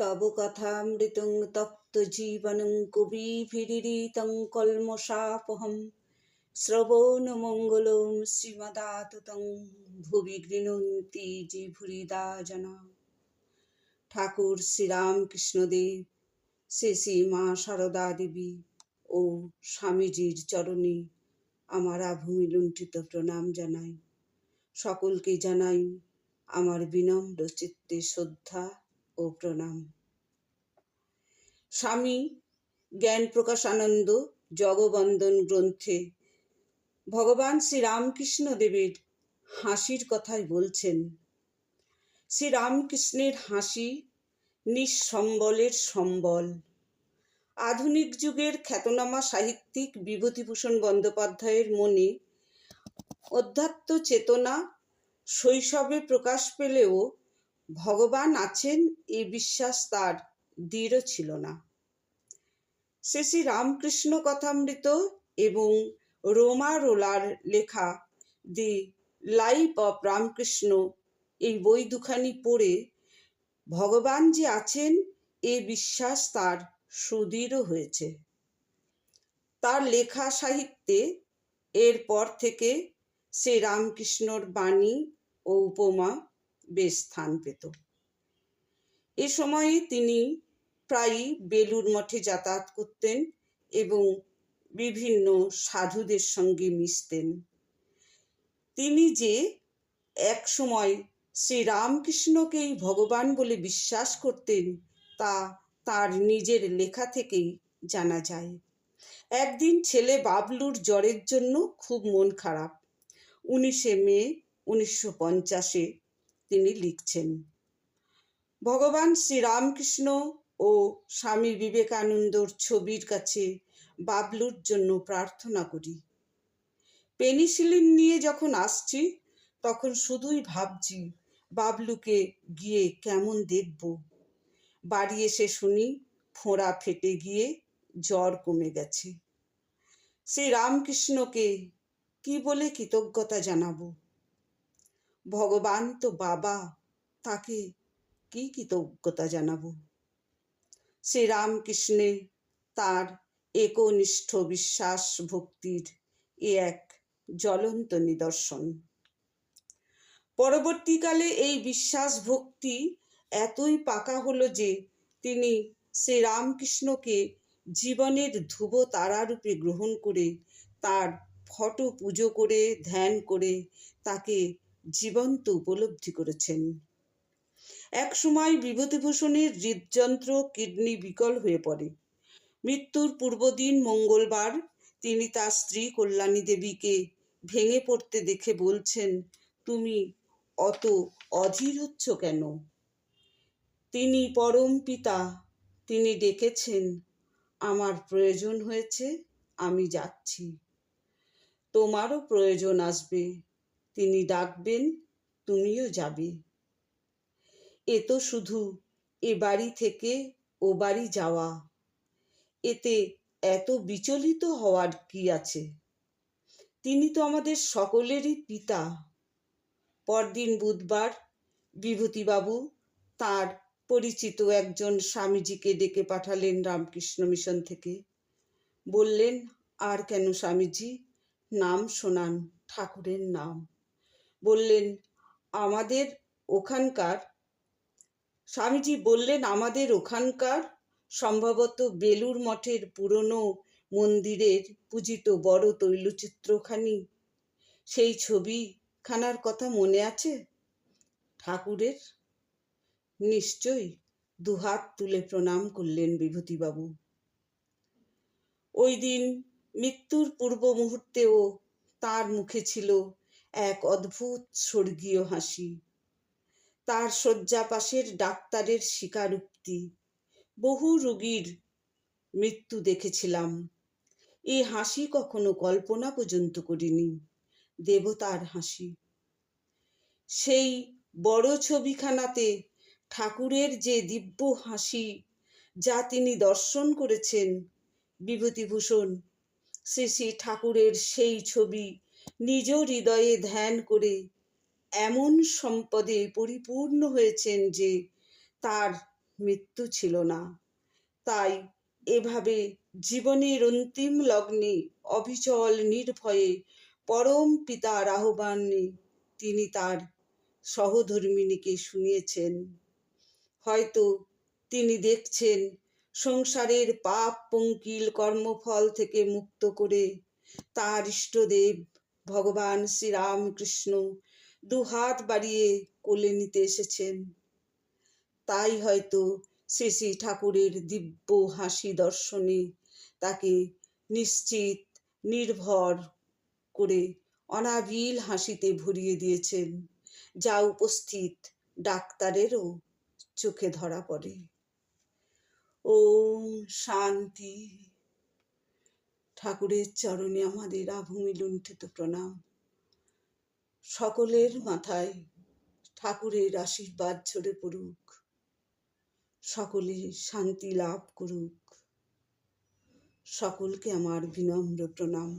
তব কথামৃতং তপ্ত জীবনং কবিভিরিতং কল্মষাপহম শ্রবণমঙ্গলম শ্রীমদাততং ভুবি গৃণন্তি যে ভুরিদা জনা ঠাকুর শ্রীরামকৃষ্ণদেব শ্রী শ্রী মা সারদা দেবী ও স্বামীজির চরণে আমার আভূমি লুণ্ঠিত প্রণাম জানাই। সকলকে জানাই আমার বিনম্র চিত্তে শ্রদ্ধা। ও প্রণাম। স্বামী জ্ঞান প্রকাশানন্দ জগবন্দন গ্রন্থে ভগবান শ্রী রামকৃষ্ণ দেবের হাসির কথাই বলছেন। শ্রী রামকৃষ্ণের হাসি নিঃসম্বলের সম্বল। আধুনিক যুগের খ্যাতনামা সাহিত্যিক বিভূতিভূষণ বন্দ্যোপাধ্যায়ের মনে অধ্যাত্ম চেতনা শৈশবে প্রকাশ পেলেও ভগবান আছেন, এ বিশ্বাস তার দৃঢ় ছিল না। শ্রী শ্রী রামকৃষ্ণ কথামৃত এবং রোমা রোলার লেখা দি লাইফ অফ রামকৃষ্ণ এই বই দুখানি পড়ে ভগবান যে আছেন, এ বিশ্বাস তার সুদৃঢ় হয়েছে। তার লেখা সাহিত্যে এরপর থেকে সে রামকৃষ্ণর বাণী ও উপমা বেশ স্থান পেত। এ সময়ে তিনি প্রায়ই বেলুর মঠে যাতায়াত করতেন এবং বিভিন্ন সাধুদের সঙ্গে মিশতেন। তিনি যে এক সময় শ্রী রামকৃষ্ণকেই ভগবান বলে বিশ্বাস করতেন, তা তার নিজের লেখা থেকেই জানা যায়। একদিন ছেলে বাবলুর জ্বরের জন্য খুব মন খারাপ। উনিশে মে, উনিশশো পঞ্চাশে তিনি লিখছেন। ভগবান শ্রীরামকৃষ্ণ ও স্বামী বিবেকানন্দর ছবির কাছে বাবলুর জন্য প্রার্থনা করি। পেনিসিলিন নিয়ে যখন আসছি, তখন শুধুই ভাবছি, বাবলুকে গিয়ে কেমন দেখব? বাড়ি এসে শুনি, ফোঁড়া ফেটে গিয়ে জ্বর কমে গেছে। শ্রী রামকৃষ্ণকে কি বলে কৃতজ্ঞতা জানাব? ভগবান তো বাবা, তাকে কি কৃতজ্ঞতা জানাব? শ্রীরামকৃষ্ণে তার একনিষ্ঠ বিশ্বাস ভক্তির এ এক জ্বলন্ত নিদর্শন। পরবর্তীকালে এই বিশ্বাস ভক্তি এতই পাকা হলো যে তিনি শ্রীরামকৃষ্ণকে জীবনের ধ্রুব তারারূপে গ্রহণ করে তার ফটো পুজো করে, ধ্যান করে তাকে জীবন্ত উপলব্ধি করেছেন। এক সময় বিভূতিভূষণের হৃদযন্ত্র কিডনি বিকল হয়ে পড়ে। মৃত্যুর পূর্বদিন মঙ্গলবার তিনি তার স্ত্রী কল্যাণী দেবীকে ভেঙে পড়তে দেখে বলছেন, তুমি অত অধীর হচ্ছ কেন? তিনি পরম পিতা, তিনি ডেকেছেন। আমার প্রয়োজন হয়েছে, আমি যাচ্ছি। তোমারও প্রয়োজন আসবে। তিনি ডাকবেন, তুমিও যাবে। এ তো শুধু এ বাড়ি থেকে ও বাড়ি যাওয়া। এতে এত বিচলিত হওয়ার কি আছে? তিনি তো আমাদের সকলেরই পিতা। পরদিন বুধবার বিভূতিবাবু তার পরিচিত একজন স্বামীজিকে ডেকে পাঠালেন রামকৃষ্ণ মিশন থেকে। বললেন, আর কেন স্বামীজি? নাম শোনান, ঠাকুরের নাম। বললেন, আমাদের ওখানকার স্বামীজি বললেন, আমাদের ওখানকার সম্ভবত বেলুর মঠের পুরনো মন্দিরের পূজিত বড় তৈলচিত্রখানি। সেই ছবি খানার কথা মনে আছে? ঠাকুরের? নিশ্চয়ই। দুহাত তুলে প্রণাম করলেন বিভূতিবাবু। ওই দিন মৃত্যুর পূর্ব মুহূর্তেও তার মুখে ছিল এক অদ্ভুত স্বর্গীয় হাসি। তার শয্যা পাশের ডাক্তারের স্বীকারোক্তি। বহু রোগীর মৃত্যু দেখেছিলাম। এ হাসি কখনো কল্পনা পর্যন্ত করিনি, দেবতার হাসি। সেই বড় ছবিখানাতে ঠাকুরের যে দিব্য হাসি, যা তিনি দর্শন করেছেন বিভূতিভূষণ শ্রী শ্রী ঠাকুরের সেই ছবি নিজ হৃদয়ে ধ্যান করে এমন সম্পদে পরিপূর্ণ হয়েছেন যে তার মৃত্যু ছিল না। তাই এভাবে জীবনের অন্তিম লগ্নে অবিচল নির্ভয়ে পরম পিতার আহ্বানে তিনি তার সহধর্মিণীকে শুনিয়েছেন। হয়তো তিনি দেখছেন সংসারের পাপ, পঙ্কিল কর্মফল থেকে মুক্ত করে তার ইষ্টদেব ভগবান শ্রীরামকৃষ্ণ দুহাত বাড়িয়ে কোলে নিতে এসেছেন। তাই হয়তো শ্রী শ্রী ঠাকুরের দিব্য হাসি দর্শনে তাকে নিশ্চিত, নির্ভর করে অনাবিল হাসিতে ভরিয়ে দিয়েছেন, যা উপস্থিত ডাক্তারেরও চোখে ধরা পড়ে। ও শান্তি। ঠাকুরের চরণে আমাদের আভূমি লুণ্ঠিত প্রণাম। সকলের মাথায় ঠাকুরের আশীর্বাদ ঝরে পড়ুক। সকলে শান্তি লাভ করুক। সকলকে আমার বিনম্র প্রণাম।